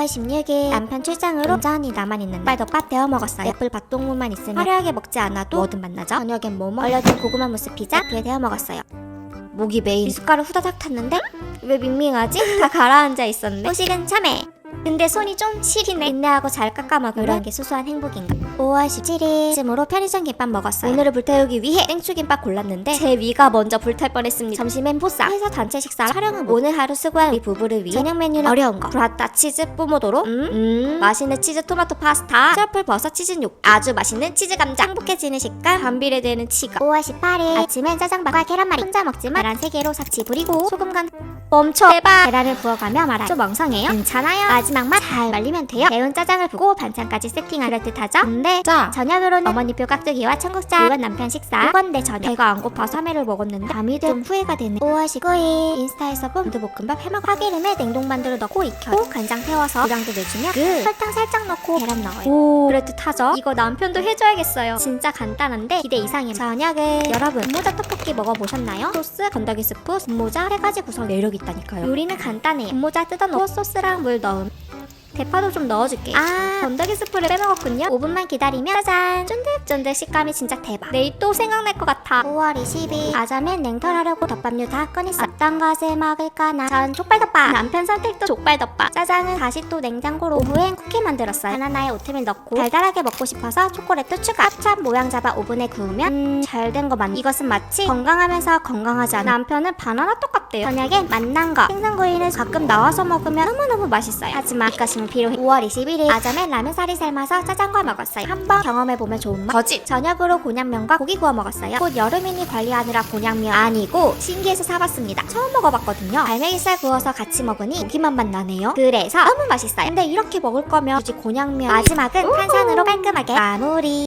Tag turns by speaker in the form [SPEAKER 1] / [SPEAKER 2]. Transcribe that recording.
[SPEAKER 1] 5월 16일 남편 출장으로 온전히 나만 있는데 빨덮밥 데워 먹었어요. 애플 밥동무만 있으면 화려하게 먹지 않아도 뭐든 맛나죠. 저녁엔 뭐뭐 얼려진 고구마 무스 피자 그에 데워 먹었어요. 목이 메인 미숫가루 후다닥 탔는데 왜 밍밍하지? 다 가라앉아 있었네. 소식은 참해. 근데 손이 좀 시리네. 인내하고 잘 깎아먹으면 이런 게 소소한 행복인가. 5월 17일쯤으로 편의점 김밥 먹었어요. 오늘을 불태우기 위해 땡초김밥 골랐는데 제 위가 먼저 불탈 뻔했습니다. 점심엔 보쌈, 회사 단체 식사, 촬영은 뭐. 오늘 하루 수고한 우리 부부를 위해 저녁 메뉴는 어려운 거. 브라타 치즈 뽀모도로, 음, 음, 맛있는 치즈 토마토 파스타, 트러플 버섯 치즈 육, 아주 맛있는 치즈 감자, 행복해지는 식감, 반비례되는 치가. 5월 18일 아침엔 짜장밥과 계란말이 혼자 먹지만 계란 3개로 사치 부리고 소금 간 멈춰 대박 계란을 부어가며 말아 좀 멍성해요 괜찮아요 마지막만 잘 말리면 돼요. 매운 짜장을 붓고 반찬까지 세팅할 듯하죠? 근데
[SPEAKER 2] 자,
[SPEAKER 1] 저녁으로는 어머니표 깍두기와 청국장 이건 남편 식사. 이건 내 저녁. 배가 안 고파서 3회를 먹었는데 밤이 좀 후회가 되네. 5월 19일 인스타에서 본 두볶음밥 해먹 파기름에 냉동만두를 넣고 익혀요. 간장 태워서 물량도 내주면 그 설탕 살짝 넣고 계란 넣어요. 오. 그럴듯하죠? 이거 남편도 해줘야겠어요. 진짜 간단한데 기대 이상이에요 저녁은 여러분 분모자 떡볶이 먹어보셨나요? 소스, 건더기 스프, 분모자 세 가지 구성 매력 있다니까요. 요리는 간단해요. 분모자 뜯어놓고 소스랑 물 넣음 대파도 좀 넣어줄게. 아, 건더기 스프를 빼먹었군요. 5분만 기다리면 짜잔! 쫀득쫀득 식감이 진짜 대박. 내일 또 생각날 것 같아. 5월 20일 아자맨 냉털하려고 덮밥류 다 꺼냈어. 어떤 것을 먹을까나? 전 족발덮밥. 남편 선택도 족발덮밥. 짜장은 다시 또 냉장고로 오후엔 쿠키 만들었어요. 바나나에 오트밀 넣고 달달하게 먹고 싶어서 초콜릿도 추가. 합참 모양 잡아 오븐에 구우면 음, 잘된 거 맞. 이것은 마치 건강하면서 건강하지 않은 남편은 바나나 똑같대요. 저녁에 맛난 거. 생선구이는 가끔 나와서 먹으면 너무너무 맛있어요. 하지만 이것 은 필요해. 5월 21일 아점엔 라면사리 삶아서 짜장과 먹었어요. 한번 경험해보면 좋은 맛.
[SPEAKER 2] 거짓.
[SPEAKER 1] 저녁으로 곤약면과 고기 구워 먹었어요. 곧 여름이니 관리하느라 곤약면 아니고 신기해서 사봤습니다. 처음 먹어봤거든요. 갈매기살 구워서 같이 먹으니 고기만 맛 나네요. 그래서 너무 맛있어요. 근데 이렇게 먹을 거면 굳이 곤약면 마지막은 탄산으로 깔끔하게 마무리.